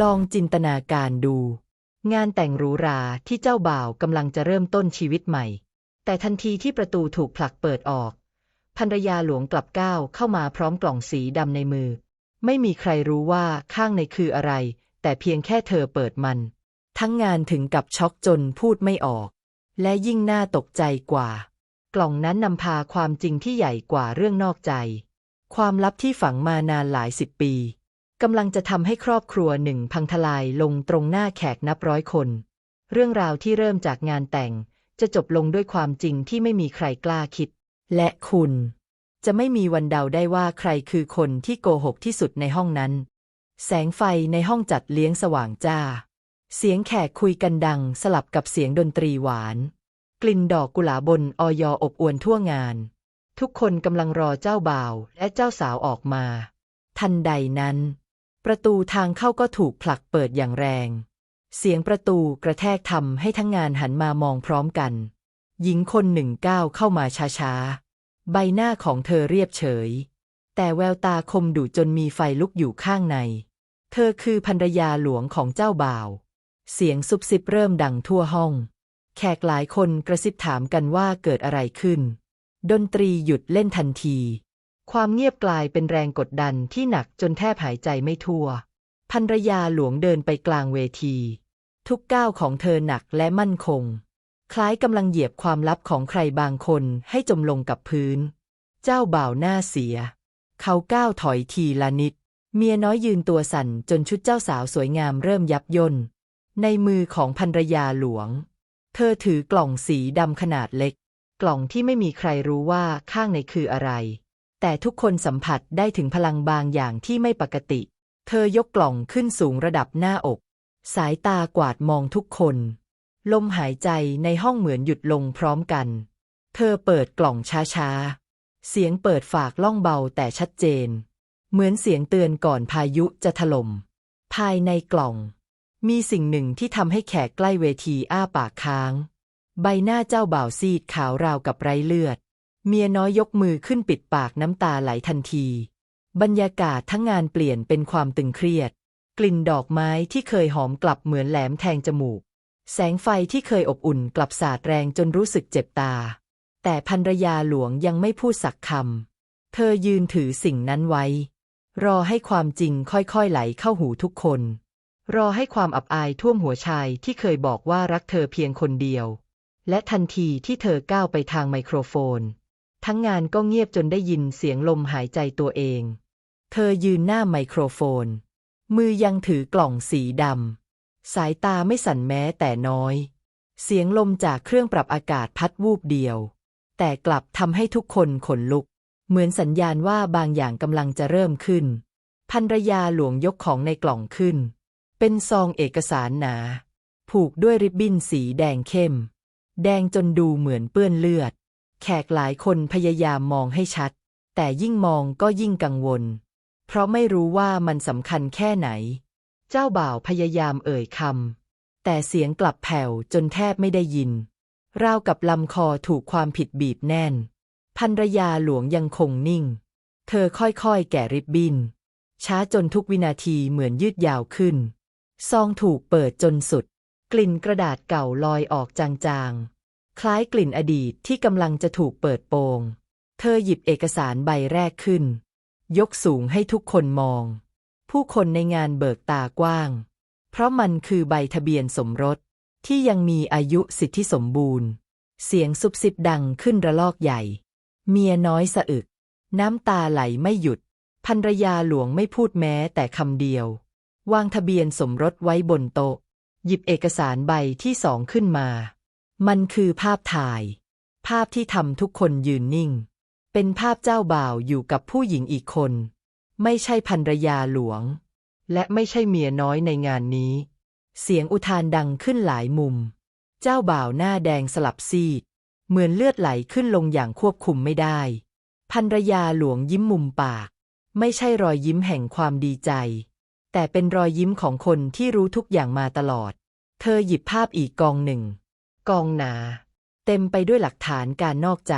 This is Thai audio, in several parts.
ลองจินตนาการดู งานแต่งหรูหราที่เจ้าบ่าวกำลังจะเริ่มต้นชีวิตใหม่ แต่ทันทีที่ประตูถูกผลักเปิดออกภรรยาหลวงกลับก้าวเข้ามาพร้อมกล่องสีดำในมือ ไม่มีใครรู้ว่าข้างในคืออะไร แต่เพียงแค่เธอเปิดมัน ทั้งงานถึงกับช็อกจนพูดไม่ออก และยิ่งน่าตกใจกว่า กล่องนั้นนำพาความจริงที่ใหญ่กว่าเรื่องนอกใจ ความลับที่ฝังมานานหลายสิบปี กำลังจะทำให้ครอบครัวหนึ่งพังทลายลงตรงหน้าแขกนับร้อยคน เรื่องราวที่เริ่มจากงานแต่ง จะจบลงด้วยความจริงที่ไม่มีใครกล้าคิด และคุณ จะไม่มีวันเดาได้ว่าใครคือคนที่โกหกที่สุดในห้องนั้น แสงไฟในห้องจัดเลี้ยงสว่างจ้า เสียงแขกคุยกันดังสลับกับเสียงดนตรีหวาน กลิ่นดอกกุหลาบบนออยอบอวนทั่วงาน ทุกคนกำลังรอเจ้าบ่าวและเจ้าสาวออกมา ทันใดนั้น ประตูทางเข้าก็ถูกผลักเปิดอย่างแรง เสียงประตูกระแทกทำให้ทั้งงานหันมามองพร้อมกัน หญิงคนหนึ่งก้าวเข้ามาช้าๆ ใบหน้าของเธอเรียบเฉย แต่แววตาคมดุจนมีไฟลุกอยู่ข้างใน เธอคือภรรยาหลวงของเจ้าบ่าว เสียงซุบซิบเริ่มดังทั่วห้อง แขกหลายคนกระซิบถามกันว่าเกิดอะไรขึ้น ดนตรีหยุดเล่นทันที ความเงียบกลายเป็นแรงกดดันที่หนักจนแทบหายใจไม่ทั่วภรรยาหลวงเดินไปกลางเวที ทุกก้าวของเธอหนักและมั่นคง คล้ายกำลังเหยียบความลับของใครบางคนให้จมลงกับพื้น เจ้าบ่าวหน้าเสีย เขาก้าวถอยทีละนิด เมียน้อยยืนตัวสั่นจนชุดเจ้าสาวสวยงามเริ่มยับย่นในมือของภรรยาหลวง เธอถือกล่องสีดำขนาดเล็ก กล่องที่ไม่มีใครรู้ว่าข้างในคืออะไร แต่ทุกคนสัมผัสได้ถึงพลังบางอย่างที่ไม่ปกติ เธอยกกล่องขึ้นสูงระดับหน้าอก สายตากวาดมองทุกคน ลมหายใจในห้องเหมือนหยุดลงพร้อมกัน เธอเปิดกล่องช้าๆ เสียงเปิดฝากล่องเบาแต่ชัดเจน เหมือนเสียงเตือนก่อนพายุจะถล่ม ภายในกล่อง มีสิ่งหนึ่งที่ทำให้แขกใกล้เวทีอ้าปากค้าง ใบหน้าเจ้าบ่าวซีดขาวราวกับไร้เลือด เมียน้อยยกมือขึ้นปิดปากน้ำตาไหลทันที บรรยากาศทั้งงานเปลี่ยนเป็นความตึงเครียด กลิ่นดอกไม้ที่เคยหอมกลับเหมือนแหลมแทงจมูก แสงไฟที่เคยอบอุ่นกลับสาดแรงจนรู้สึกเจ็บตา แต่ภรรยาหลวงยังไม่พูดสักคำ เธอยืนถือสิ่งนั้นไว้ รอให้ความจริงค่อยๆไหลเข้าหูทุกคน รอให้ความอับอายท่วมหัวชายที่เคยบอกว่ารักเธอเพียงคนเดียว และทันทีที่เธอก้าวไปทางไมโครโฟน ทั้งงานก็เงียบจนได้ยินเสียงลมหายใจตัวเอง เธอยืนหน้าไมโครโฟน มือยังถือกล่องสีดำ สายตาไม่สั่นแม้แต่น้อย เสียงลมจากเครื่องปรับอากาศพัดวูบเดียว แต่กลับทำให้ทุกคนขนลุก เหมือนสัญญาณว่าบางอย่างกำลังจะเริ่มขึ้นภรรยาหลวงยกของในกล่องขึ้น เป็นซองเอกสารหนา ผูกด้วยริบบิ้นสีแดงเข้ม แดงจนดูเหมือนเปื้อนเลือด แขกหลายคนพยายามมองให้ชัด แต่ยิ่งมองก็ยิ่งกังวล เพราะไม่รู้ว่ามันสำคัญแค่ไหน เจ้าบ่าวพยายามเอ่ยคำแต่เสียงกลับแผ่วจนแทบไม่ได้ยิน ราวกับลำคอถูกความผิดบีบแน่นภรรยาหลวงยังคงนิ่ง เธอค่อยๆแกะริบบิ้นช้าจนทุกวินาทีเหมือนยืดยาวขึ้น ซองถูกเปิดจนสุด กลิ่นกระดาษเก่าลอยออกจางๆ คล้ายกลิ่นอดีตที่กำลังจะถูกเปิดโปง เธอหยิบเอกสารใบแรกขึ้น ยกสูงให้ทุกคนมอง ผู้คนในงานเบิกตากว้าง เพราะมันคือใบทะเบียนสมรสที่ยังมีอายุสิทธิสมบูรณ์ เสียงซุบซิบดังขึ้นระลอกใหญ่ เมียน้อยสะอึก น้ำตาไหลไม่หยุดภรรยาหลวงไม่พูดแม้แต่คำเดียว วางทะเบียนสมรสไว้บนโต๊ะ หยิบเอกสารใบที่สองขึ้นมา มันคือภาพถ่าย ภาพที่ทำทุกคนยืนนิ่ง เป็นภาพเจ้าบ่าวอยู่กับผู้หญิงอีกคน ไม่ใช่ภรรยาหลวง และไม่ใช่เมียน้อยในงานนี้ เสียงอุทานดังขึ้นหลายมุม เจ้าบ่าวหน้าแดงสลับซีด เหมือนเลือดไหลขึ้นลงอย่างควบคุมไม่ได้ภรรยาหลวงยิ้มมุมปาก ไม่ใช่รอยยิ้มแห่งความดีใจ แต่เป็นรอยยิ้มของคนที่รู้ทุกอย่างมาตลอด เธอหยิบภาพอีกกองหนึ่ง กองหนา เต็มไปด้วยหลักฐานการนอกใจ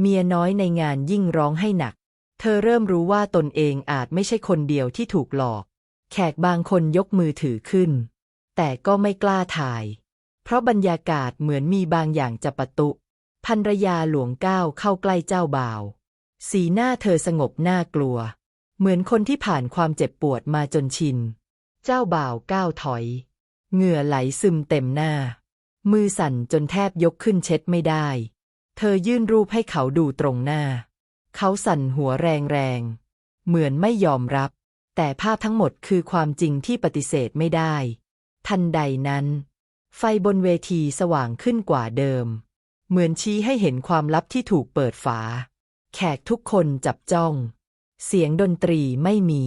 เมียน้อยในงานยิ่งร้องให้หนัก เธอเริ่มรู้ว่าตนเองอาจไม่ใช่คนเดียวที่ถูกหลอก แขกบางคนยกมือถือขึ้น แต่ก็ไม่กล้าถ่าย เพราะบรรยากาศเหมือนมีบางอย่างจะประตุภรรยาหลวงก้าวเข้าใกล้เจ้าบ่าว สีหน้าเธอสงบน่ากลัว เหมือนคนที่ผ่านความเจ็บปวดมาจนชิน เจ้าบ่าวก้าวถอย เหงื่อไหลซึมเต็มหน้า มือสั่นจนแทบยกขึ้นเช็ดไม่ได้ เธอยื่นรูปให้เขาดูตรงหน้า เขาสั่นหัวแรงๆ เหมือนไม่ยอมรับ แต่ภาพทั้งหมดคือความจริงที่ปฏิเสธไม่ได้ ทันใดนั้น ไฟบนเวทีสว่างขึ้นกว่าเดิม เหมือนชี้ให้เห็นความลับที่ถูกเปิดฝา แขกทุกคนจับจ้อง เสียงดนตรีไม่มี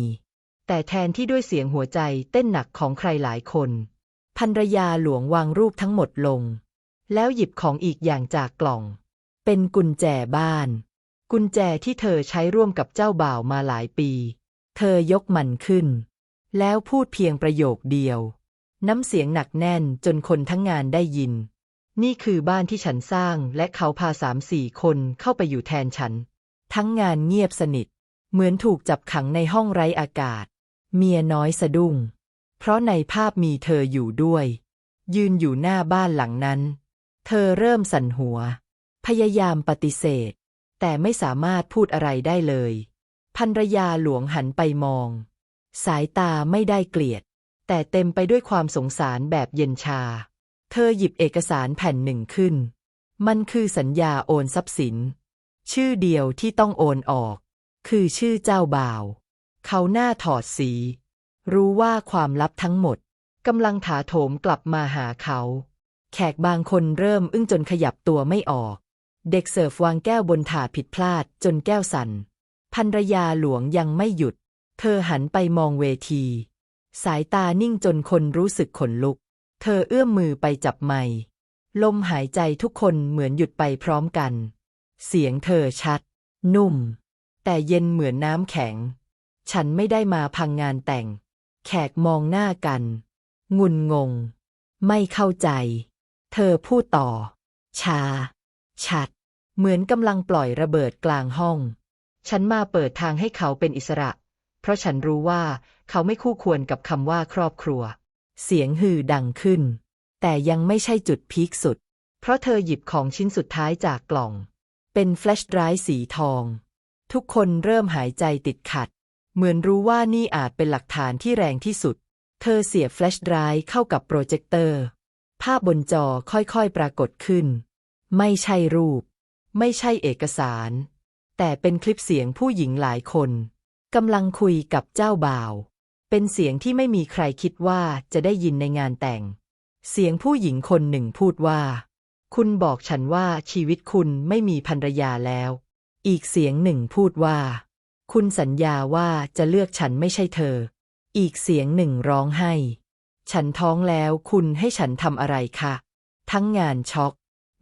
แต่แทนที่ด้วยเสียงหัวใจเต้นหนักของใครหลายคน ภรรยาหลวงวางรูปทั้งหมดลง แล้วหยิบของอีกอย่างจากกล่อง เป็นกุญแจบ้าน กุญแจที่เธอใช้ร่วมกับเจ้าบ่าวมาหลายปี เธอยกมันขึ้น แล้วพูดเพียงประโยคเดียว น้ำเสียงหนักแน่นจนคนทั้งงานได้ยิน นี่คือบ้านที่ฉันสร้างและเขาพาสามสี่คนเข้าไปอยู่แทนฉัน ทั้งงานเงียบสนิท เหมือนถูกจับขังในห้องไร้อากาศ เมียน้อยสะดุ้ง เพราะในภาพมีเธออยู่ด้วย ยืนอยู่หน้าบ้านหลังนั้น เธอเริ่มสั่นหัว พยายามปฏิเสธ แต่ไม่สามารถพูดอะไรได้เลยภรรยาหลวงหันไปมอง สายตาไม่ได้เกลียด แต่เต็มไปด้วยความสงสารแบบเย็นชา เธอหยิบเอกสารแผ่นหนึ่งขึ้น มันคือสัญญาโอนทรัพย์สิน ชื่อเดียวที่ต้องโอนออก คือชื่อเจ้าบ่าว เขาหน้าถอดสี รู้ว่าความลับทั้งหมดกำลังถาโถมกลับมาหาเขา แขกบางคนเริ่มอึ้งจนขยับตัวไม่ออก เด็กเสิร์ฟวางแก้วบนถาดผิดพลาดจนแก้วสั่นภรรยาหลวงยังไม่หยุด เธอหันไปมองเวที สายตานิ่งจนคนรู้สึกขนลุก เธอเอื้อมมือไปจับไมค์ลมหายใจทุกคนเหมือนหยุดไปพร้อมกัน เสียงเธอชัด นุ่ม แต่เย็นเหมือนน้ำแข็ง ฉันไม่ได้มาพังงานแต่ง แขกมองหน้ากัน งุนงง ไม่เข้าใจ เธอพูดต่อ ชา ชัด เหมือนกำลังปล่อยระเบิดกลางห้อง ฉันมาเปิดทางให้เขาเป็นอิสระ เพราะฉันรู้ว่าเขาไม่คู่ควรกับคำว่าครอบครัว เสียงฮือดังขึ้น แต่ยังไม่ใช่จุดพีคสุด เพราะเธอหยิบของชิ้นสุดท้ายจากกล่อง เป็นแฟลชไดรฟ์สีทอง ทุกคนเริ่มหายใจติดขัด เหมือนรู้ว่านี่อาจเป็นหลักฐานที่แรงที่สุด เธอเสียบแฟลชไดรฟ์เข้ากับโปรเจคเตอร์ ภาพบนจอค่อยๆปรากฏขึ้น ไม่ใช่รูป ไม่ใช่เอกสาร แต่เป็นคลิปเสียงผู้หญิงหลายคนกำลังคุยกับเจ้าบ่าว เป็นเสียงที่ไม่มีใครคิดว่าจะได้ยินในงานแต่ง เสียงผู้หญิงคนหนึ่งพูดว่า คุณบอกฉันว่าชีวิตคุณไม่มีภรรยาแล้ว อีกเสียงหนึ่งพูดว่า คุณสัญญาว่าจะเลือกฉันไม่ใช่เธอ อีกเสียงหนึ่งร้องไห้ ฉันท้องแล้วคุณให้ฉันทำอะไรคะ ทั้งงานช็อก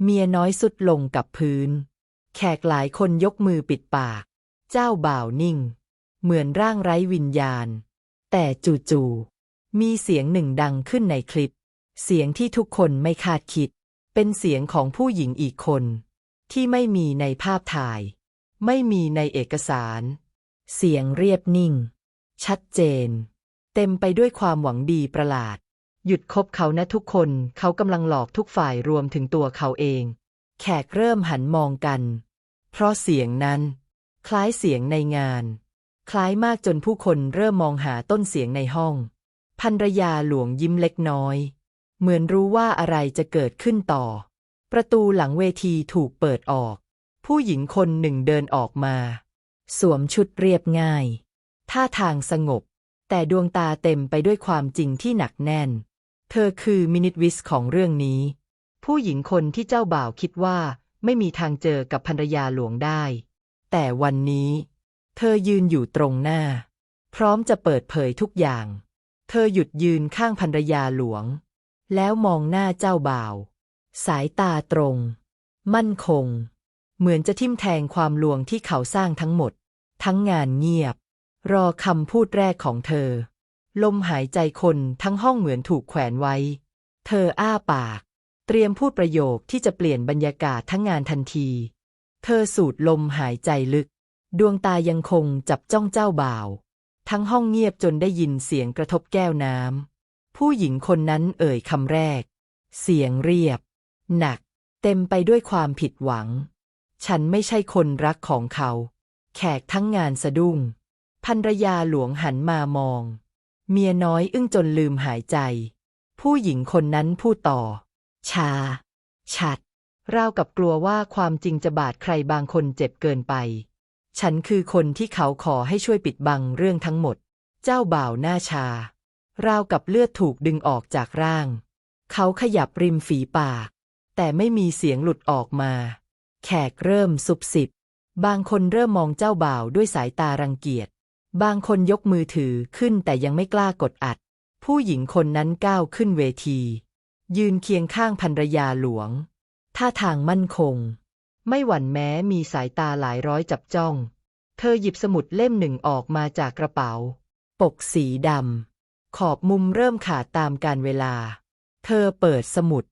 เมียน้อยสุดลงกับพื้น แขกหลายคนยกมือปิดปาก เจ้าบ่าวนิ่ง เหมือนร่างไร้วิญญาณ แต่จู่ๆ มีเสียงหนึ่งดังขึ้นในคลิป เสียงที่ทุกคนไม่คาดคิด เป็นเสียงของผู้หญิงอีกคน ที่ไม่มีในภาพถ่าย ไม่มีในเอกสาร เสียงเรียบนิ่ง ชัดเจน เต็มไปด้วยความหวังดีประหลาด หยุดคบเขานะทุกคนเขากำลังหลอกทุกฝ่ายรวมถึงตัวเขาเอง แขกเริ่มหันมองกัน เพราะเสียงนั้น คล้ายเสียงในงาน คล้ายมากจนผู้คนเริ่มมองหาต้นเสียงในห้องภรรยาหลวงยิ้มเล็กน้อย เหมือนรู้ว่าอะไรจะเกิดขึ้นต่อ ประตูหลังเวทีถูกเปิดออก ผู้หญิงคนหนึ่งเดินออกมา สวมชุดเรียบง่าย ท่าทางสงบ แต่ดวงตาเต็มไปด้วยความจริงที่หนักแน่น เธอคือมินิทวิสของเรื่องนี้ ผู้หญิงคนที่เจ้าบ่าวคิดว่าไม่มีทางเจอกับภรรยาหลวงได้ แต่วันนี้ เธอยืนอยู่ตรงหน้า พร้อมจะเปิดเผยทุกอย่าง เธอหยุดยืนข้างภรรยาหลวง แล้วมองหน้าเจ้าบ่าว สายตาตรง มั่นคง เหมือนจะทิ่มแทงความลวงที่เขาสร้างทั้งหมด ทั้งงานเงียบ รอคำพูดแรกของเธอ ลมหายใจคนทั้งห้องเหมือนถูกแขวนไว้ เธออ้าปาก เตรียมพูดประโยคที่จะเปลี่ยนบรรยากาศทั้งงานทันที เธอสูดลมหายใจลึก ดวงตายังคงจับจ้องเจ้าบ่าว ทั้งห้องเงียบจนได้ยินเสียงกระทบแก้วน้ำผู้หญิงคนนั้นเอ่ยคำแรก เสียงเรียบ หนัก เต็มไปด้วยความผิดหวัง ฉันไม่ใช่คนรักของเขา แขกทั้งงานสะดุ้งภรรยาหลวงหันมามอง เมียน้อยอึ้งจนลืมหายใจ ผู้หญิงคนนั้นพูดต่อ ชา ชัด ราวกับกลัวว่าความจริงจะบาดใครบางคนเจ็บเกินไป ฉันคือคนที่เขาขอให้ช่วยปิดบังเรื่องทั้งหมด เจ้าบ่าวหน้าชา ราวกับเลือดถูกดึงออกจากร่าง เขาขยับริมฝีปาก แต่ไม่มีเสียงหลุดออกมา แขกเริ่มสุบสิบบางคนเริ่มมองเจ้าบ่าวด้วยสายตารังเกียจ บางคนยกมือถือขึ้นแต่ยังไม่กล้ากดอัด ผู้หญิงคนนั้นก้าวขึ้นเวที ยืนเคียงข้างภรรยาหลวง ท่าทางมั่นคง ไม่หวั่นแม้มีสายตาหลายร้อยจับจ้อง เธอหยิบสมุดเล่มหนึ่งออกมาจากกระเป๋า ปกสีดำ ขอบมุมเริ่มขาดตามการเวลา เธอเปิดสมุด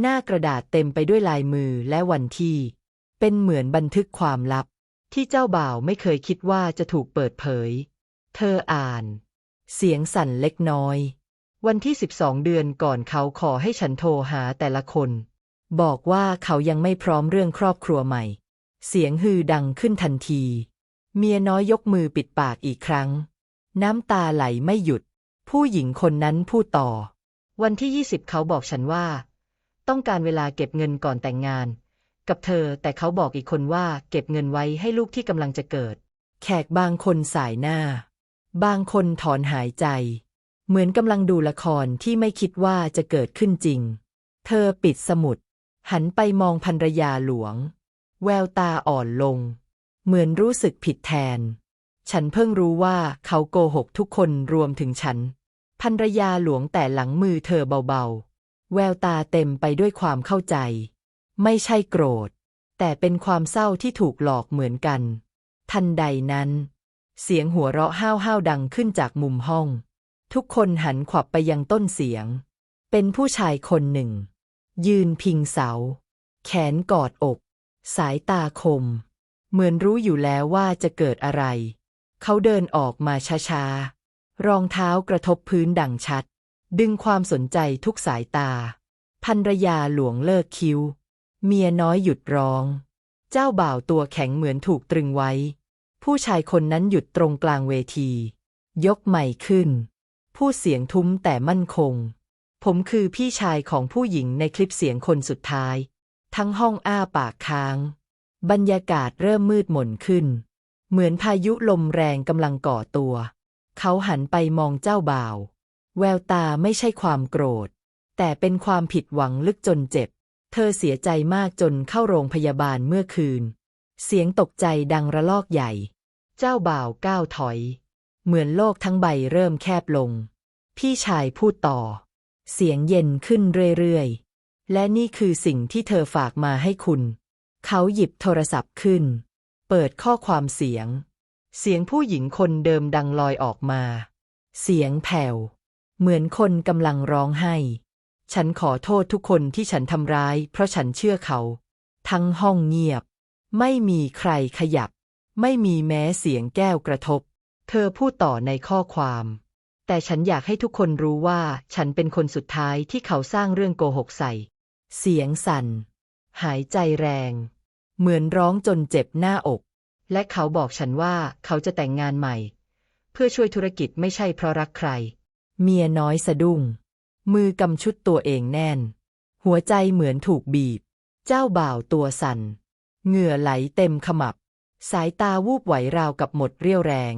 หน้ากระดาษเต็มไปด้วยลายมือและวันที่ เป็นเหมือนบันทึกความลับ ที่เจ้าบ่าวไม่เคยคิดว่าจะถูกเปิดเผย เธออ่าน เสียงสั่นเล็กน้อย วันที่ 12 เดือนก่อนเขาขอให้ฉันโทรหาแต่ละคน บอกว่าเขายังไม่พร้อมเรื่องครอบครัวใหม่ เสียงฮือดังขึ้นทันที เมียน้อยยกมือปิดปากอีกครั้ง น้ำตาไหลไม่หยุด ผู้หญิงคนนั้นพูดต่อ วันที่ 20 เขาบอกฉันว่า ต้องการเวลาเก็บเงินก่อนแต่งงาน กับเธอ แต่เขาบอกอีกคนว่าเก็บเงินไว้ให้ลูกที่กำลังจะเกิด แขกบางคนสายหน้า บางคนถอนหายใจ เหมือนกำลังดูละครที่ไม่คิดว่าจะเกิดขึ้นจริง เธอปิดสมุด หันไปมองภรรยาหลวง แววตาอ่อนลง เหมือนรู้สึกผิดแทน ฉันเพิ่งรู้ว่าเขาโกหกทุกคนรวมถึงฉันภรรยาหลวงแต่หลังมือเธอเบาๆ แววตาเต็มไปด้วยความเข้าใจ ไม่ใช่โกรธ แต่เป็นความเศร้าที่ถูกหลอกเหมือนกัน ทันใดนั้น เสียงหัวเราะห้าวๆดังขึ้นจากมุมห้อง ทุกคนหันขวับไปยังต้นเสียง เป็นผู้ชายคนหนึ่ง ยืนพิงเสา แขนกอดอก สายตาคม เหมือนรู้อยู่แล้วว่าจะเกิดอะไร เขาเดินออกมาช้าๆ รองเท้ากระทบพื้นดังชัด ดึงความสนใจทุกสายตา พันรยาหลวงเลิกคิ้ว เมียน้อยหยุดร้อง เจ้าบ่าวตัวแข็งเหมือนถูกตรึงไว้ ผู้ชายคนนั้นหยุดตรงกลางเวที ยกไมค์ขึ้นพูดเสียงทุ้มแต่มั่นคง ผมคือพี่ชายของผู้หญิงในคลิปเสียงคนสุดท้าย ทั้งห้องอ้าปากค้าง บรรยากาศเริ่มมืดหม่นขึ้น เหมือนพายุลมแรงกำลังก่อตัว เขาหันไปมองเจ้าบ่าว แววตาไม่ใช่ความโกรธ แต่เป็นความผิดหวังลึกจนเจ็บ เธอเสียใจมากจนเข้าโรงพยาบาลเมื่อคืน เสียงตกใจดังระลอกใหญ่ เจ้าบ่าวก้าวถอย เหมือนโลกทั้งใบเริ่มแคบลง พี่ชายพูดต่อ เสียงเย็นขึ้นเรื่อยๆ และนี่คือสิ่งที่เธอฝากมาให้คุณ เขาหยิบโทรศัพท์ขึ้น เปิดข้อความเสียง เสียงผู้หญิงคนเดิมดังลอยออกมา เสียงแผ่ว เหมือนคนกำลังร้องไห้ ฉันขอโทษทุกคนที่ฉันทำร้าย เพราะฉันเชื่อเขา ทั้งห้องเงียบ ไม่มีใครขยับ ไม่มีแม้เสียงแก้วกระทบ เธอพูดต่อในข้อความ แต่ฉันอยากให้ทุกคนรู้ว่า ฉันเป็นคนสุดท้ายที่เขาสร้างเรื่องโกหกใส่ เสียงสั่น หายใจแรง เหมือนร้องจนเจ็บหน้าอก และเขาบอกฉันว่าเขาจะแต่งงานใหม่ เพื่อช่วยธุรกิจไม่ใช่เพราะรักใคร เมียน้อยสะดุ้ง มือกำชุดตัวเองแน่น หัวใจเหมือนถูกบีบ เจ้าบ่าวตัวสั่น เหงื่อไหลเต็มขมับ สายตาวูบไหวราวกับหมดเรี่ยวแรง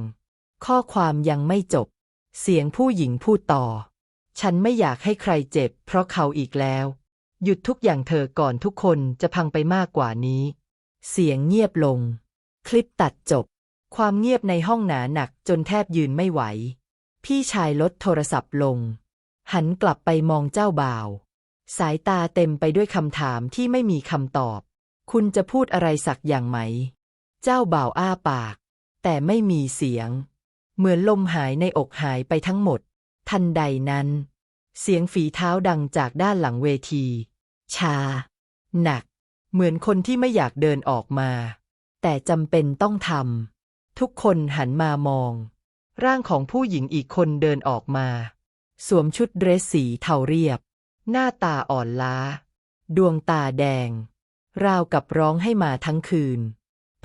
ข้อความยังไม่จบ เสียงผู้หญิงพูดต่อ ฉันไม่อยากให้ใครเจ็บ เพราะเขาอีกแล้ว หยุดทุกอย่างเธอก่อนทุกคนจะพังไปมากกว่านี้ เสียงเงียบลง คลิปตัดจบ ความเงียบในห้องหนาหนักจนแทบยืนไม่ไหว พี่ชายลดโทรศัพท์ลง หันกลับไปมองเจ้าบ่าว สายตาเต็มไปด้วยคำถามที่ไม่มีคำตอบ คุณจะพูดอะไรสักอย่างไหม เจ้าบ่าวอ้าปาก แต่ไม่มีเสียง เหมือนลมหายในอกหายไปทั้งหมด ทันใดนั้น เสียงฝีเท้าดังจากด้านหลังเวที ชา หนัก เหมือนคนที่ไม่อยากเดินออกมา แต่จำเป็นต้องทำทุกคนหันมามอง ร่างของผู้หญิงอีกคนเดินออกมา สวมชุดเดรสสีเทาเรียบ หน้าตาอ่อนล้า ดวงตาแดง ราวกับร้องให้มาทั้งคืน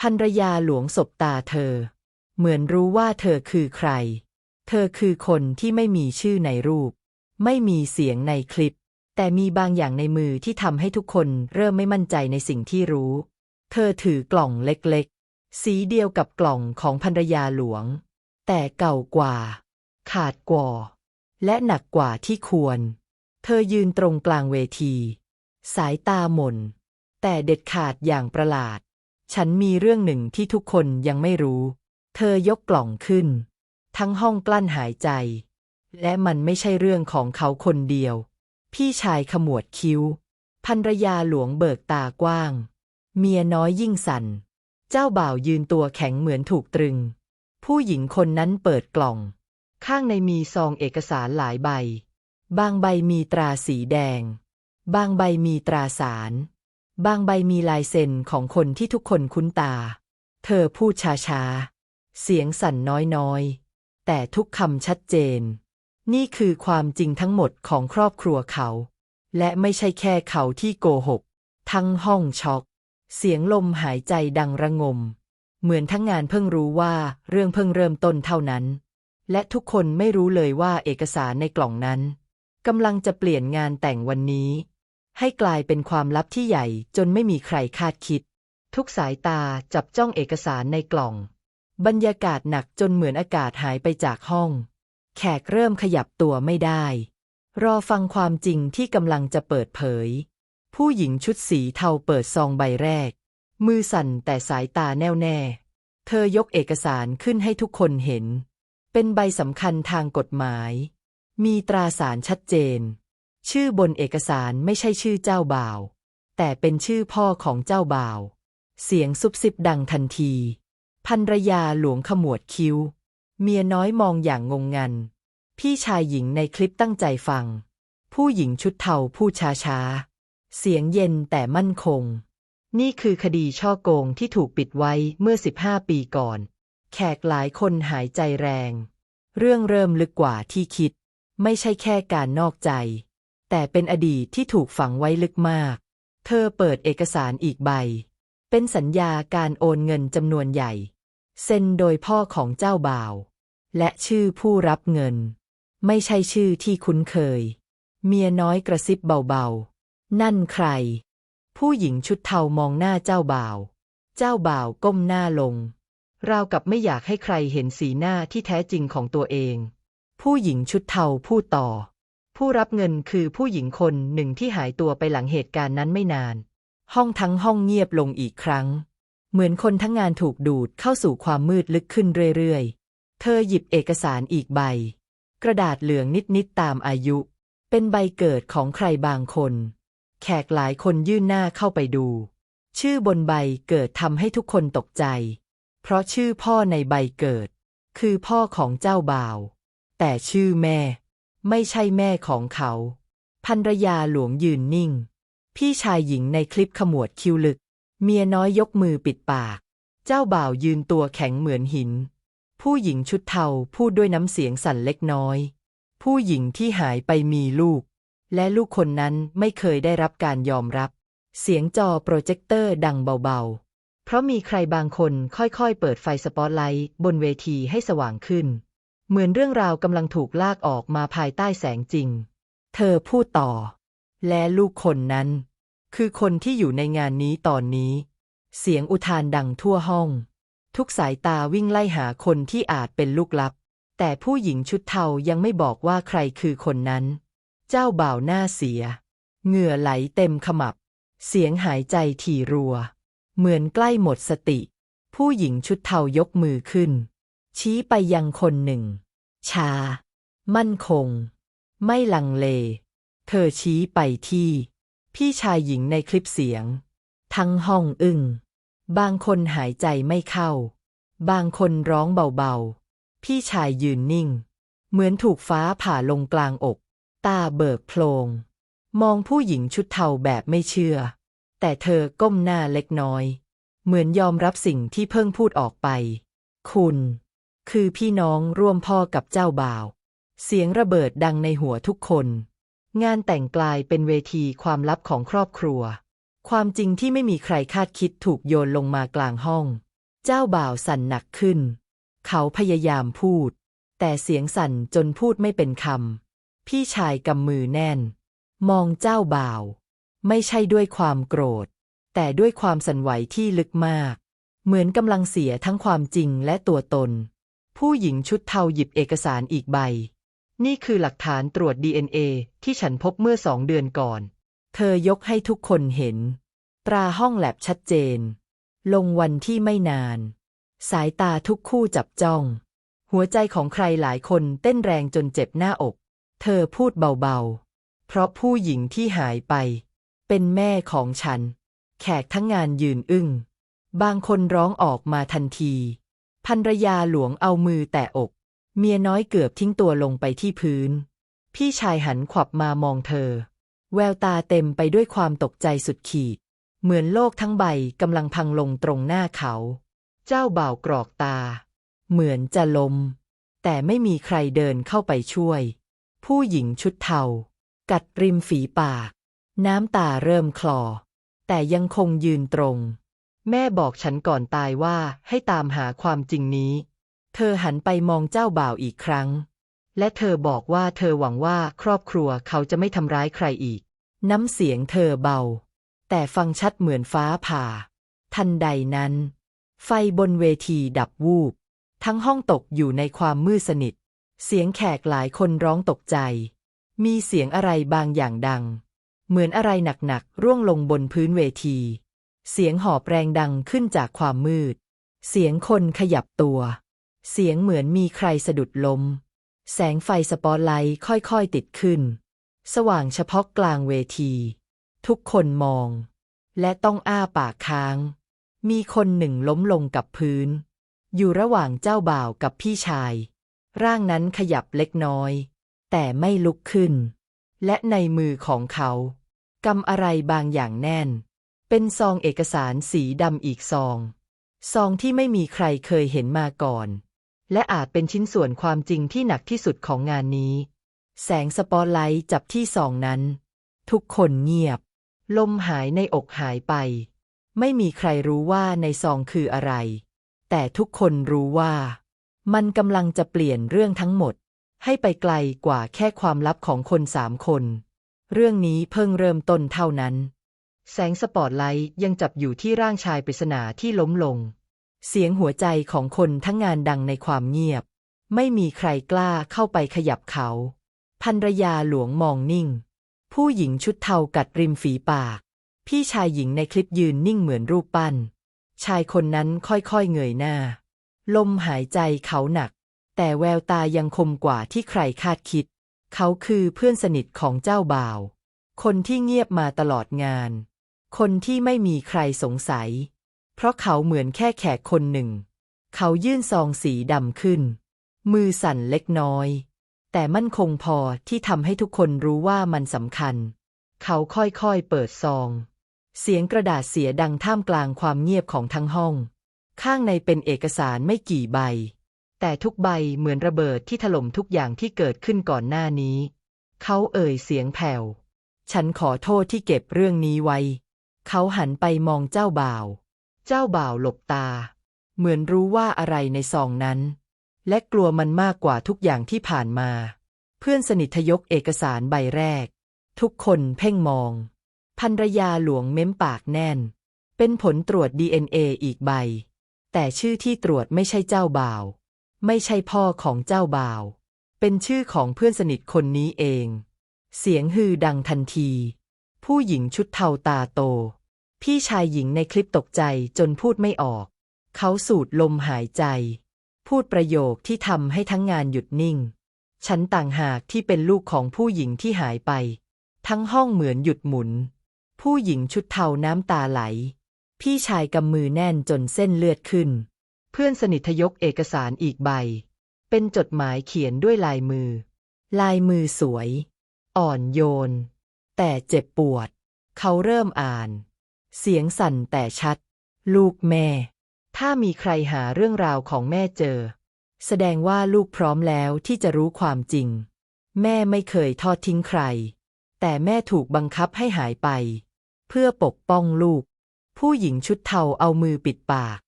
ภรรยาหลวงสบตาเธอ เหมือนรู้ว่าเธอคือใคร เธอคือคนที่ไม่มีชื่อในรูป ไม่มีเสียงในคลิป แต่มีบางอย่างในมือที่ทำให้ทุกคนเริ่มไม่มั่นใจในสิ่งที่รู้ เธอถือกล่องเล็กๆ สีเดียวกับกล่องของภรรยาหลวง แต่เก่ากว่า ขาดกว่า และหนักกว่าที่ควร เธอยืนตรงกลางเวที สายตาหม่น แต่เด็ดขาดอย่างประหลาด ฉันมีเรื่องหนึ่งที่ทุกคนยังไม่รู้ เธอยกกล่องขึ้น ทั้งห้องกลั้นหายใจ และมันไม่ใช่เรื่องของเขาคนเดียว พี่ชายขมวดคิ้วภรรยาหลวงเบิกตากว้าง เมียน้อยยิ่งสั่น เจ้าบ่าวยืนตัวแข็งเหมือนถูกตรึง ผู้หญิงคนนั้นเปิดกล่อง ข้างในมีซองเอกสารหลายใบ บางใบมีตราสีแดง บางใบมีตราสาร บางใบมีลายเซ็นของคนที่ทุกคนคุ้นตา เธอพูดช้าๆ เสียงสั่นน้อยๆ แต่ทุกคำชัดเจน นี่คือความจริงทั้งหมดของครอบครัวเขา และไม่ใช่แค่เขาที่โกหก ทั้งห้องช็อก เสียงลมหายใจดังระงม เหมือนทั้งงานเพิ่งรู้ว่าเรื่องเพิ่งเริ่มต้นเท่านั้น และทุกคนไม่รู้เลยว่าเอกสารในกล่องนั้นกำลังจะเปลี่ยนงานแต่งวันนี้ ให้กลายเป็นความลับที่ใหญ่จนไม่มีใครคาดคิด ทุกสายตาจับจ้องเอกสารในกล่อง บรรยากาศหนักจนเหมือนอากาศหายไปจากห้อง แขกเริ่มขยับตัวไม่ได้ รอฟังความจริงที่กำลังจะเปิดเผย ผู้หญิงชุดสีเทาเปิดซองใบแรก มือสั่นแต่สายตาแน่วแน่ เธอยกเอกสารขึ้นให้ทุกคนเห็น เป็นใบสำคัญทางกฎหมาย มีตราสารชัดเจน ชื่อบนเอกสารไม่ใช่ชื่อเจ้าบ่าว แต่เป็นชื่อพ่อของเจ้าบ่าว เสียงซุบซิบดังทันทีภรรยาหลวงขมวดคิ้ว เมียน้อยมองอย่างงงงัน พี่ชายหญิงในคลิปตั้งใจฟัง ผู้หญิงชุดเทาพูดช้าๆเสียงเย็นแต่มั่นคง นี่คือคดีช่อโกงที่ถูกปิดไว้เมื่อ 15 ปีก่อน แขกหลายคนหายใจแรง เรื่องเริ่มลึกกว่าที่คิด ไม่ใช่แค่การนอกใจ แต่เป็นอดีตที่ถูกฝังไว้ลึกมาก เธอเปิดเอกสารอีกใบ เป็นสัญญาการโอนเงินจำนวนใหญ่ เซ็นโดยพ่อของเจ้าบ่าว และชื่อผู้รับเงิน ไม่ใช่ชื่อที่คุ้นเคย เมียน้อยกระซิบเบาๆ นั่นใคร ผู้หญิงชุดเทามองหน้าเจ้าบ่าว เจ้าบ่าวก้มหน้าลง ราวกับไม่อยากให้ใครเห็นสีหน้าที่แท้จริงของตัวเอง ผู้หญิงชุดเทาพูดต่อ ผู้รับเงินคือผู้หญิงคนหนึ่งที่หายตัวไปหลังเหตุการณ์นั้นไม่นาน ห้องทั้งห้องเงียบลงอีกครั้ง เหมือนคนทั้งงานถูกดูดเข้าสู่ความมืดลึกขึ้นเรื่อยๆ เธอหยิบเอกสารอีกใบ กระดาษเหลืองนิดๆตามอายุ เป็นใบเกิดของใครบางคน แขกหลายคนยื่นหน้าเข้าไปดู ชื่อบนใบเกิดทำให้ทุกคนตกใจ เพราะชื่อพ่อในใบเกิด คือพ่อของเจ้าบ่าว แต่ชื่อแม่ ไม่ใช่แม่ของเขาภรรยาหลวงยืนนิ่ง พี่ชายหญิงในคลิปขมวดคิ้วลึก เมียน้อยยกมือปิดปาก เจ้าบ่าวยืนตัวแข็งเหมือนหิน ผู้หญิงชุดเทาพูดด้วยน้ำเสียงสั่นเล็กน้อย ผู้หญิงที่หายไปมีลูก และลูกคนนั้นไม่เคยได้รับการยอมรับ เสียงจอโปรเจคเตอร์ดังเบาๆ เพราะมีใครบางคนค่อยๆ เปิดไฟสปอตไลท์บนเวทีให้สว่างขึ้น เหมือนเรื่องราวกำลังถูกลากออกมาภายใต้แสงจริง เธอพูดต่อ และลูกคนนั้น คือคนที่อยู่ในงานนี้ตอนนี้ เสียงอุทานดังทั่วห้อง ทุกสายตาวิ่งไล่หาคนที่อาจเป็นลูกลับ แต่ผู้หญิงชุดเทายังไม่บอกว่าใครคือคนนั้น เจ้าบ่าวหน้าเสีย เหงื่อไหลเต็มขมับ เสียงหายใจถี่รัว เหมือนใกล้หมดสติ ผู้หญิงชุดเทายกมือขึ้น ชี้ไปยังคนหนึ่ง ชา มั่นคง ไม่ลังเล เธอชี้ไปที่ พี่ชายหญิงในคลิปเสียง ทั้งห้องอึง้งบางคนหายใจไม่เข้า บางคนร้องเบาๆ พี่ชายยืนนิ่ง เหมือนถูกฟ้าผ่าลงกลางอก ตาเบิกโพลง มองผู้หญิงชุดเทาแบบไม่เชื่อ แต่เธอก้มหน้าเล็กน้อย เหมือนยอมรับสิ่งที่เพิ่งพูดออกไป คุณ คือพี่น้องร่วมพ่อกับเจ้าบ่าว เสียงระเบิดดังในหัวทุกคน งานแต่งกลายเป็นเวทีความลับของครอบครัว ความจริงที่ไม่มีใครคาดคิดถูกโยนลงมากลางห้อง เจ้าบ่าวสั่นหนักขึ้น เขาพยายามพูด แต่เสียงสั่นจนพูดไม่เป็นคำพี่ชายกำมือแน่น มองเจ้าบ่าว ไม่ใช่ด้วยความโกรธ แต่ด้วยความสั่นไหวที่ลึกมาก เหมือนกำลังเสียทั้งความจริงและตัวตน ผู้หญิงชุดเทาหยิบเอกสารอีกใบ นี่คือหลักฐานตรวจ DNA ที่ฉันพบเมื่อสองเดือนก่อน เธอยกให้ทุกคนเห็น ตราห้องแลบชัดเจน ลงวันที่ไม่นาน สายตาทุกคู่จับจ้อง หัวใจของใครหลายคนเต้นแรงจนเจ็บหน้าอก เธอพูดเบาๆ เพราะผู้หญิงที่หายไป เป็นแม่ของฉัน แขกทั้งงานยืนอึ้ง บางคนร้องออกมาทันทีภรรยาหลวงเอามือแตะอก เมียน้อยเกือบทิ้งตัวลงไปที่พื้น พี่ชายหันขวับมามองเธอ แววตาเต็มไปด้วยความตกใจสุดขีด เหมือนโลกทั้งใบกำลังพังลงตรงหน้าเขา เจ้าบ่าวกรอกตา เหมือนจะล้มแต่ไม่มีใครเดินเข้าไปช่วย ผู้หญิงชุดเทา กัดริมฝีปาก น้ำตาเริ่มคลอ แต่ยังคงยืนตรง แม่บอกฉันก่อนตายว่าให้ตามหาความจริงนี้ เธอหันไปมองเจ้าบ่าวอีกครั้ง และเธอบอกว่าเธอหวังว่าครอบครัวเขาจะไม่ทำร้ายใครอีก น้ำเสียงเธอเบา แต่ฟังชัดเหมือนฟ้าผ่า ทันใดนั้น ไฟบนเวทีดับวูบ ทั้งห้องตกอยู่ในความมืดสนิท เสียงแขกหลายคนร้องตกใจ มีเสียงอะไรบางอย่างดัง เหมือนอะไรหนักๆร่วงลงบนพื้นเวที เสียงหอบแรงดังขึ้นจากความมืด เสียงคนขยับตัว เสียงเหมือนมีใครสะดุดล้ม แสงไฟสปอตไลท์ค่อยๆติดขึ้น สว่างเฉพาะกลางเวที ทุกคนมอง และต้องอ้าปากค้าง มีคนหนึ่งล้มลงกับพื้น อยู่ระหว่างเจ้าบ่าวกับพี่ชาย ร่างนั้นขยับเล็กน้อย แต่ไม่ลุกขึ้นและในมือของเขา กำอะไรบางอย่างแน่น เป็นซองเอกสารสีดำอีกซอง ซองที่ไม่มีใครเคยเห็นมาก่อน และอาจเป็นชิ้นส่วนความจริงที่หนักที่สุดของงานนี้ แสงสปอตไลท์จับที่ซองนั้น ทุกคนเงียบ ลมหายในอกหายไป ไม่มีใครรู้ว่าในซองคืออะไร แต่ทุกคนรู้ว่า มันกำลังจะเปลี่ยนเรื่องทั้งหมด ให้ไปไกลกว่าแค่ความลับของคนสามคน เรื่องนี้เพิ่งเริ่มต้นเท่านั้น แสงสปอตไลท์ยังจับอยู่ที่ร่างชายปริศนาที่ล้มลง เสียงหัวใจของคนทั้งงานดังในความเงียบ ไม่มีใครกล้าเข้าไปขยับเขาภรรยาหลวงมองนิ่ง ผู้หญิงชุดเทากัดริมฝีปาก พี่ชายหญิงในคลิปยืนนิ่งเหมือนรูปปั้น ชายคนนั้นค่อยๆเงยหน้า ลมหายใจเขาหนัก แต่แววตายังคมกว่าที่ใครคาดคิด เขาคือเพื่อนสนิทของเจ้าบ่าว คนที่เงียบมาตลอดงาน คนที่ไม่มีใครสงสัย เพราะเขาเหมือนแค่แขกคนหนึ่ง เขายื่นซองสีดำขึ้น มือสั่นเล็กน้อย แต่มั่นคงพอที่ทำให้ทุกคนรู้ว่ามันสำคัญ เขาค่อยๆเปิดซอง เสียงกระดาษเสียดังท่ามกลางความเงียบของทั้งห้อง ข้างในเป็นเอกสารไม่กี่ใบ แต่ทุกใบเหมือนระเบิดที่ถล่มทุกอย่างที่เกิดขึ้นก่อนหน้านี้ เขาเอ่ยเสียงแผ่ว ฉันขอโทษที่เก็บเรื่องนี้ไว้ เขาหันไปมองเจ้าบ่าว เจ้าบ่าวหลบตา เหมือนรู้ว่าอะไรในซองนั้น และกลัวมันมากกว่าทุกอย่างที่ผ่านมา เพื่อนสนิทยกเอกสารใบแรก ทุกคนเพ่งมองภรรยาหลวงเม้มปากแน่น เป็นผลตรวจ DNA อีกใบ แต่ชื่อที่ตรวจไม่ใช่เจ้าบ่าว ไม่ใช่พ่อของเจ้าบ่าว เป็นชื่อของเพื่อนสนิทคนนี้เอง เสียงฮือดังทันที ผู้หญิงชุดเทาตาโต พี่ชายหญิงในคลิปตกใจจนพูดไม่ออก เขาสูดลมหายใจ พูดประโยคที่ทำให้ทั้งงานหยุดนิ่ง ฉันต่างหากที่เป็นลูกของผู้หญิงที่หายไป ทั้งห้องเหมือนหยุดหมุน ผู้หญิงชุดเทาน้ำตาไหล พี่ชายกำมือแน่นจนเส้นเลือดขึ้น เพื่อนสนิทยกเอกสารอีกใบ เป็นจดหมายเขียนด้วยลายมือ ลายมือสวย อ่อนโยน แต่เจ็บปวด เขาเริ่มอ่าน เสียงสั่นแต่ชัด ลูกแม่ ถ้ามีใครหาเรื่องราวของแม่เจอ แสดงว่าลูกพร้อมแล้วที่จะรู้ความจริง แม่ไม่เคยทอดทิ้งใคร แต่แม่ถูกบังคับให้หายไป เพื่อปกป้องลูก ผู้หญิงชุดเทาเอามือปิดปาก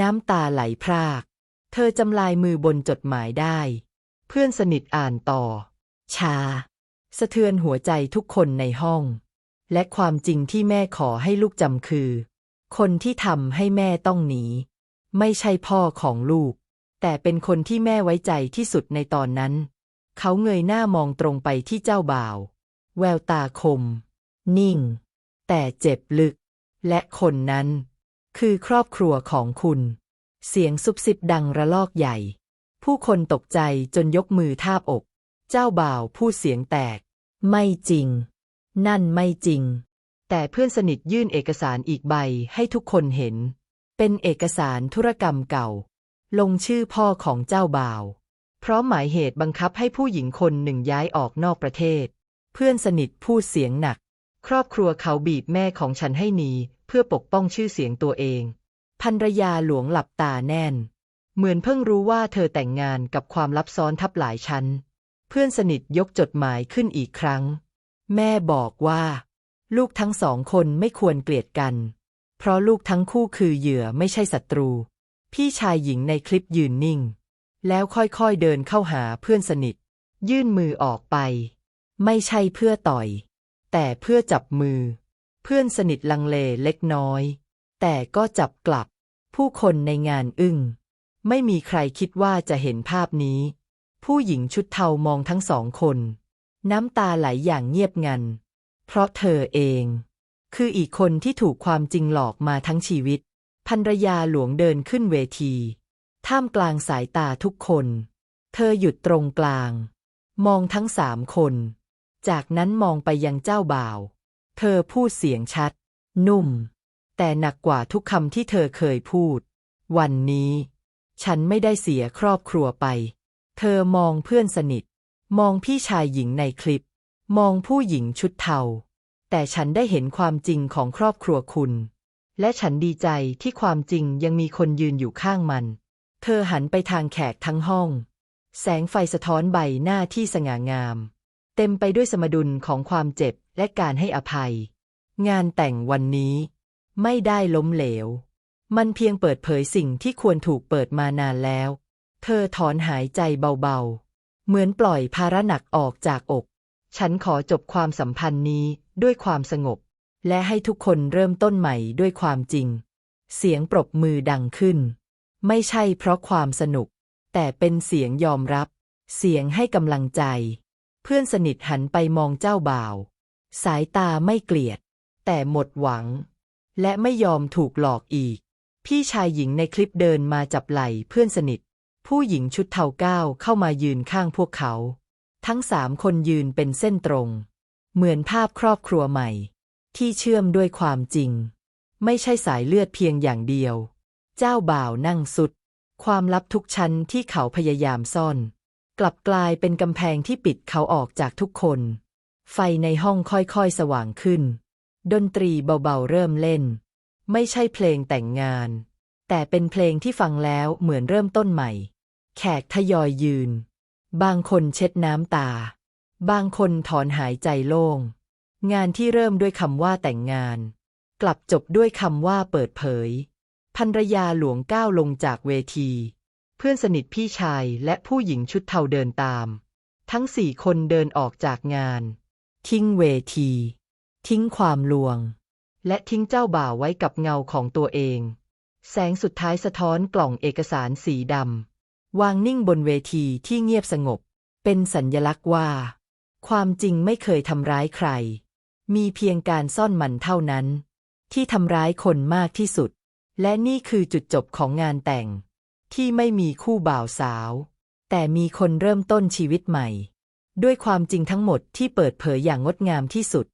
น้ำตาไหลพราก เธอจำลายมือบนจดหมายได้ เพื่อนสนิทอ่านต่อ ชา สะเทือนหัวใจทุกคนในห้อง และความจริงที่แม่ขอให้ลูกจำคือ คนที่ทำให้แม่ต้องหนี ไม่ใช่พ่อของลูก แต่เป็นคนที่แม่ไว้ใจที่สุดในตอนนั้น เขาเงยหน้ามองตรงไปที่เจ้าบ่าว แววตาคม นิ่ง แต่เจ็บลึก และคนนั้น คือครอบครัวของคุณ เสียงซุบซิบดังระลอกใหญ่ ผู้คนตกใจจนยกมือทาบอก เจ้าบ่าวพูดเสียงแตก ไม่จริง นั่นไม่จริง แต่เพื่อนสนิทยื่นเอกสารอีกใบให้ทุกคนเห็น เป็นเอกสารธุรกรรมเก่า ลงชื่อพ่อของเจ้าบ่าวพร้อมหมายเหตุบังคับให้ผู้หญิงคนหนึ่งย้ายออกนอกประเทศ เพื่อนสนิทพูดเสียงหนัก ครอบครัวเขาบีบแม่ของฉันให้หนี เพื่อปกป้องชื่อเสียงตัวเองภรรยาหลวงหลับตาแน่น เหมือนเพิ่งรู้ว่าเธอแต่งงานกับความลับซ้อนทับหลายชั้น เพื่อนสนิทยกจดหมายขึ้นอีกครั้ง แม่บอกว่า ลูกทั้งสองคนไม่ควรเกลียดกัน เพราะลูกทั้งคู่คือเหยื่อไม่ใช่ศัตรู พี่ชายหญิงในคลิปยืนนิ่ง แล้วค่อยๆเดินเข้าหาเพื่อนสนิท ยื่นมือออกไป ไม่ใช่เพื่อต่อย แต่เพื่อจับมือ เพื่อนสนิทลังเลเล็กน้อย แต่ก็จับกลับ ผู้คนในงานอึ้ง ไม่มีใครคิดว่าจะเห็นภาพนี้ ผู้หญิงชุดเทามองทั้งสองคน น้ำตาไหลอย่างเงียบงัน เพราะเธอเอง คืออีกคนที่ถูกความจริงหลอกมาทั้งชีวิตภรรยาหลวงเดินขึ้นเวที ท่ามกลางสายตาทุกคน เธอหยุดตรงกลาง มองทั้งสามคน จากนั้นมองไปยังเจ้าบ่าว เธอพูดเสียงชัด นุ่ม แต่หนักกว่าทุกคำที่เธอเคยพูด วันนี้ ฉันไม่ได้เสียครอบครัวไป เธอมองเพื่อนสนิท มองพี่ชายหญิงในคลิป มองผู้หญิงชุดเทา แต่ฉันได้เห็นความจริงของครอบครัวคุณ และฉันดีใจที่ความจริงยังมีคนยืนอยู่ข้างมัน เธอหันไปทางแขกทั้งห้อง แสงไฟสะท้อนใบหน้าที่สง่างาม เต็มไปด้วยสมดุลของความเจ็บ และการให้อภัย งานแต่งวันนี้ ไม่ได้ล้มเหลว มันเพียงเปิดเผยสิ่งที่ควรถูกเปิดมานานแล้ว เธอถอนหายใจเบาๆ เหมือนปล่อยภาระหนักออกจากอก ฉันขอจบความสัมพันธ์นี้ด้วยความสงบ และให้ทุกคนเริ่มต้นใหม่ด้วยความจริง เสียงปรบมือดังขึ้น ไม่ใช่เพราะความสนุก แต่เป็นเสียงยอมรับ เสียงให้กำลังใจ เพื่อนสนิทหันไปมองเจ้าบ่าว สายตาไม่เกลียด แต่หมดหวัง และไม่ยอมถูกหลอกอีก พี่ชายหญิงในคลิปเดินมาจับไหล่เพื่อนสนิท ผู้หญิงชุดเทาก้าวเข้ามายืนข้างพวกเขา ทั้งสามคนยืนเป็นเส้นตรง เหมือนภาพครอบครัวใหม่ ที่เชื่อมด้วยความจริง ไม่ใช่สายเลือดเพียงอย่างเดียว เจ้าบ่าวนั่งสุด ความลับทุกชั้นที่เขาพยายามซ่อน กลับกลายเป็นกำแพงที่ปิดเขาออกจากทุกคน ไฟในห้องค่อยๆสว่างขึ้น ดนตรีเบาๆเริ่มเล่น ไม่ใช่เพลงแต่งงาน แต่เป็นเพลงที่ฟังแล้วเหมือนเริ่มต้นใหม่ แขกทยอยยืน บางคนเช็ดน้ำตา บางคนถอนหายใจโล่ง งานที่เริ่มด้วยคำว่าแต่งงาน กลับจบด้วยคำว่าเปิดเผยภรรยาหลวงก้าวลงจากเวที เพื่อนสนิทพี่ชายและผู้หญิงชุดเทาเดินตาม ทั้งสี่คนเดินออกจากงาน ทิ้งเวที ทิ้งความลวง และทิ้งเจ้าบ่าวไว้กับเงาของตัวเอง แสงสุดท้ายสะท้อนกล่องเอกสารสีดำวางนิ่งบนเวทีที่เงียบสงบ เป็นสัญญลักษณ์ว่า ความจริงไม่เคยทำร้ายใคร มีเพียงการซ่อนมันเท่านั้น ที่ทำร้ายคนมากที่สุด และนี่คือจุดจบของงานแต่ง ที่ไม่มีคู่บ่าวสาว แต่มีคนเริ่มต้นชีวิตใหม่ ด้วยความจริงทั้งหมดที่เปิดเผยอย่างงดงามที่สุด